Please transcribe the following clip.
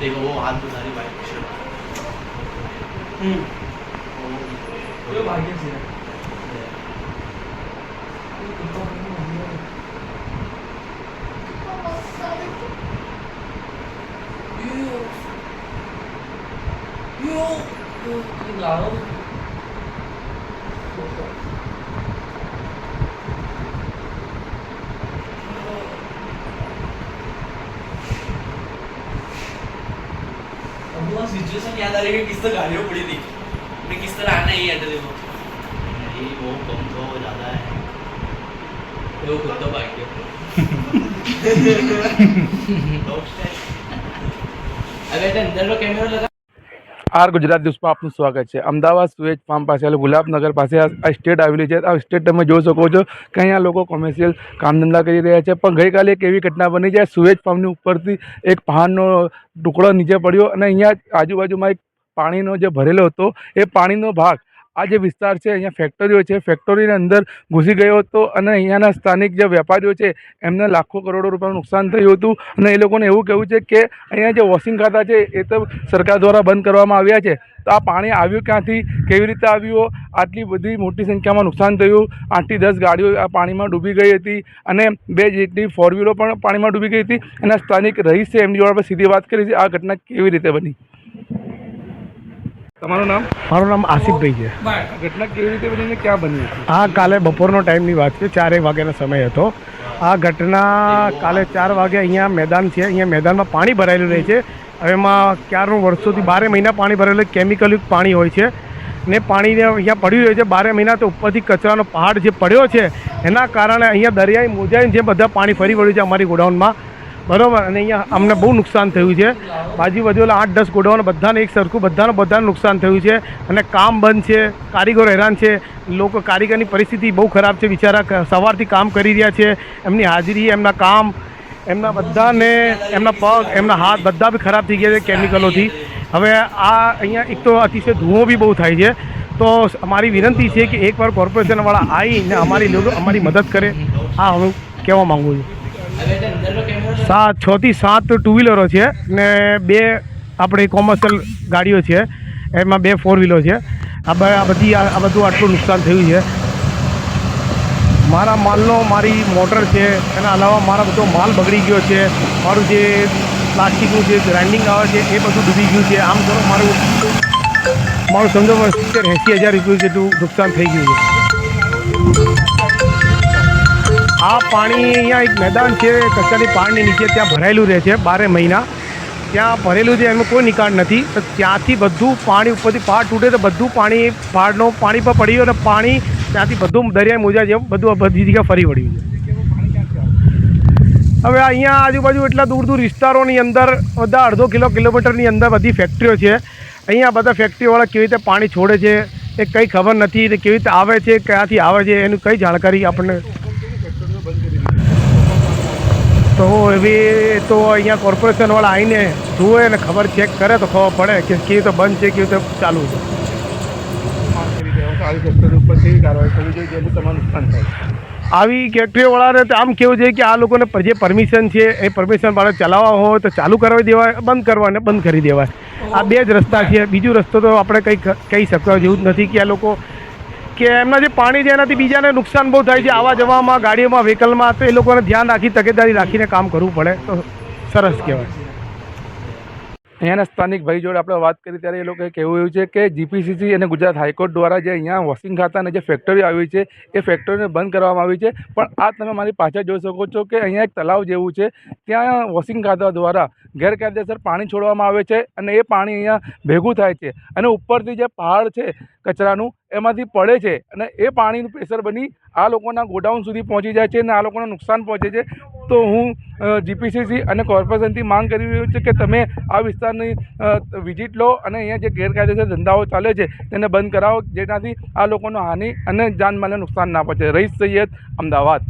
내가 어 안도다니 많이 싫어. 응. 이거 많이 계세요. 요, 요, 요, 나요? Situation याद आ रही है कि किस तरह गाड़ियों पड़ी थी मैं किस तरह आना ही है देखो नहीं वो कम तो ज़्यादा है वो खुद तो भाग गया Dog style. अगर इधर अंदर लो कैमरा लगा આર ગુજરાત ન્યૂઝમાં આપનું સ્વાગત છે. અમદાવાદ સુએજ ફાર્મ પાસે એટલે ગુલાબનગર પાસે આ આ સ્ટેટ આવેલી છે. આ સ્ટેટ તમે જોઈ શકો છો કે અહીંયા લોકો કોમર્શિયલ કામ ધંધા કરી રહ્યા છે. પણ ગઈકાલે એક એવી ઘટના બની છે, સુએજ ફાર્મની ઉપરથી એક પહાડનો ટુકડો નીચે પડ્યો અને અહીંયા આજુબાજુમાં એક પાણીનો જે ભરેલો હતો, એ પાણીનો ભાગ આ જે વિસ્તાર છે, અહીંયા ફેક્ટરીઓ છે ફેક્ટરીની અંદર ઘૂસી ગયો હતો અને અહીંયાના સ્થાનિક જે વેપારીઓ છે, એમને લાખો કરોડો રૂપિયાનું નુકસાન થયું હતું. અને એ લોકોને એવું કહેવું છે કે અહીંયા જે વોશિંગ ખાતા છે, એ તો સરકાર દ્વારા બંધ કરવામાં આવ્યા છે. તો આ પાણી આવ્યું ક્યાંથી? કેવી રીતે આવ્યું? આટલી બધી મોટી સંખ્યામાં નુકસાન થયું. આઠથી દસ ગાડીઓ આ પાણીમાં ડૂબી ગઈ હતી અને બે જેટલી ફોર વ્હીલો પણ પાણીમાં ડૂબી ગઈ હતી. અને સ્થાનિક રહીશ છે, એમની જોડે સીધી વાત કરી છે, આ ઘટના કેવી રીતે બની? તમારું નામ? મારું નામ આસિફભાઈ છે. ઘટના કેવી રીતે બની ક્યાં બની આ કાલે બપોરનો ટાઈમની વાત છે ચારેક વાગ્યાનો સમય હતો. આ ઘટના કાલે ચાર વાગે અહીંયા મેદાન છે અહીંયા મેદાનમાં પાણી ભરાયેલું રહે છે. હવે એમાં ક્યારનું વર્ષોથી બારે મહિના પાણી ભરેલું કેમિકલયુક્ત પાણી હોય છે. ને પાણીને અહીંયા પડ્યું રહે છે બારે મહિના તો ઉપરથી કચરાનો પહાડ જે પડ્યો છે એના કારણે અહીંયા દરિયાઈ મોજાઈને જે બધા પાણી ફરી વળ્યું છે અમારી ગોડાઉનમાં. બરોબર, અને અહીંયા અમને બહુ નુકસાન થયું છે. બાજુ બાજુ આઠ, દસ ગોડાઉન, બધાને એક સરખું, બધાને બધાને નુકસાન થયું છે. અને કામ બંધ છે, કારીગરો હેરાન છે. લોકો કારીગરની પરિસ્થિતિ બહુ ખરાબ છે, બિચારા સવારથી કામ કરી રહ્યા છે. એમની હાજરી, એમના કામ, એમના બધાને, એમના પગ, એમના હાથ બધા બી ખરાબ થઈ ગયા છે કેમિકલોથી. હવે આ અહીંયા એક તો અતિશય ધુઓ બી બહુ થાય છે. તો અમારી વિનંતી છે કે એકવાર કોર્પોરેશનવાળા આવીને અમારી લોકો અમારી મદદ કરે. આ હું કહેવા માગું છું. સાત, છ થી સાત ટુ વ્હીલરો છે ને બે આપણે કોમર્શિયલ ગાડીઓ છે. એમાં બે ફોર વ્હીલો છે. આ આ બધી આ આ બધું આટલું નુકસાન થયું છે. મારા માલનો મારી મોટર છે, એના અલાવા મારા બધો માલ બગડી ગયો છે. મારું જે પ્લાસ્ટિકનું જે ગ્રાઇન્ડિંગ આવે છે, એ બધું ડૂબી ગયું છે. આમ કરો, મારું મારું સમજો સિત્તેર એંસી હજાર રૂપિયા જેટલું નુકસાન થઈ ગયું છે. આ પાણી અહીંયા એક મેદાન છે કચરાની પાણીની નીચે ત્યાં ભરાયેલું રહે છે, બારે મહિના. ત્યાં ભરેલું છે, એનો કોઈ નિકાલ નથી. તો ત્યાંથી બધું પાણી ઉપરથી પહાડ તૂટે તો બધું પાણી પહાડનો પાણી પર પડ્યું અને પાણી ત્યાંથી બધું દરિયા મોજા જેવું બધું બધી જગ્યા ફરી વળ્યું છે. હવે અહીંયા આજુબાજુ એટલા દૂર દૂર વિસ્તારોની અંદર બધા અડધો કિલો કિલોમીટરની અંદર બધી ફેક્ટરીઓ છે. અહીંયા બધા ફેક્ટરીવાળા કેવી રીતે પાણી છોડે છે, એ કંઈ ખબર નથી ને કેવી રીતે આવે છે, ક્યાંથી આવે છે, એનું કંઈ જાણકારી આપણને તો એવી તો અહીંયા કોર્પોરેશનવાળા આવીને જુએ અને ખબર ચેક કરે તો ખબર પડે કે કેવી રીતે બંધ છે, કેવી રીતે ચાલુ છે. આવી ફેક્ટરીઓવાળાને તો આમ કેવું છે કે આ લોકોને જે પરમિશન છે, એ પરમિશન વાળા ચલાવવા હોય તો ચાલુ કરાવી દેવાય, બંધ કરવા ને બંધ કરી દેવાય. આ બે જ રસ્તા છે. બીજું રસ્તો તો આપણે કંઈ કહી શકવા જેવું જ નથી કે આ લોકો કે એમના જે પાણી છે એનાથી બીજાને નુકસાન બહુ થાય છે. આવા જવામાં, ગાડીઓમાં વ્હીકલમાં તો એ લોકોને ધ્યાન રાખી, તકેદારી રાખીને કામ કરવું પડે. તો સરસ કહેવાય. અહીંયાના સ્થાનિક ભાઈ જોડે આપણે વાત કરી, ત્યારે એ લોકોએ કહેવું એવું છે કે જીપીસીસી અને ગુજરાત હાઈકોર્ટ દ્વારા જે અહીંયા વોશિંગ ખાતા અને જે ફેક્ટરી આવી છે, એ ફેક્ટરીને બંધ કરવામાં આવી છે. પણ આ તમે મારી પાછળ જોઈ શકો છો કે અહીંયા એક તલાવ જેવું છે. ત્યાં વોશિંગ ખાતા દ્વારા ગેરકાયદેસર પાણી છોડવામાં આવે છે અને એ પાણી અહીંયા ભેગું થાય છે. અને ઉપરથી જે પહાડ છે કચરાનું એમાંથી પડે છે અને એ પાણીનું પ્રેશર બની આ લોકોના ગોડાઉન સુધી પહોંચી જાય છે અને આ લોકોને નુકસાન પહોંચે છે. તો હું જીપીસીસી અને કોર્પોરેશનથી માંગ કરી રહ્યો છું કે તમે આ વિસ્તારની વિઝિટ લો અને અહીંયા જે ગેરકાયદેસર ધંધાઓ ચાલે છે તેને બંધ કરાવો, જેનાથી આ લોકોનો હાનિ અને જાનમાલને નુકસાન ના પહોંચે. રહીશ સૈયદ, અમદાવાદ.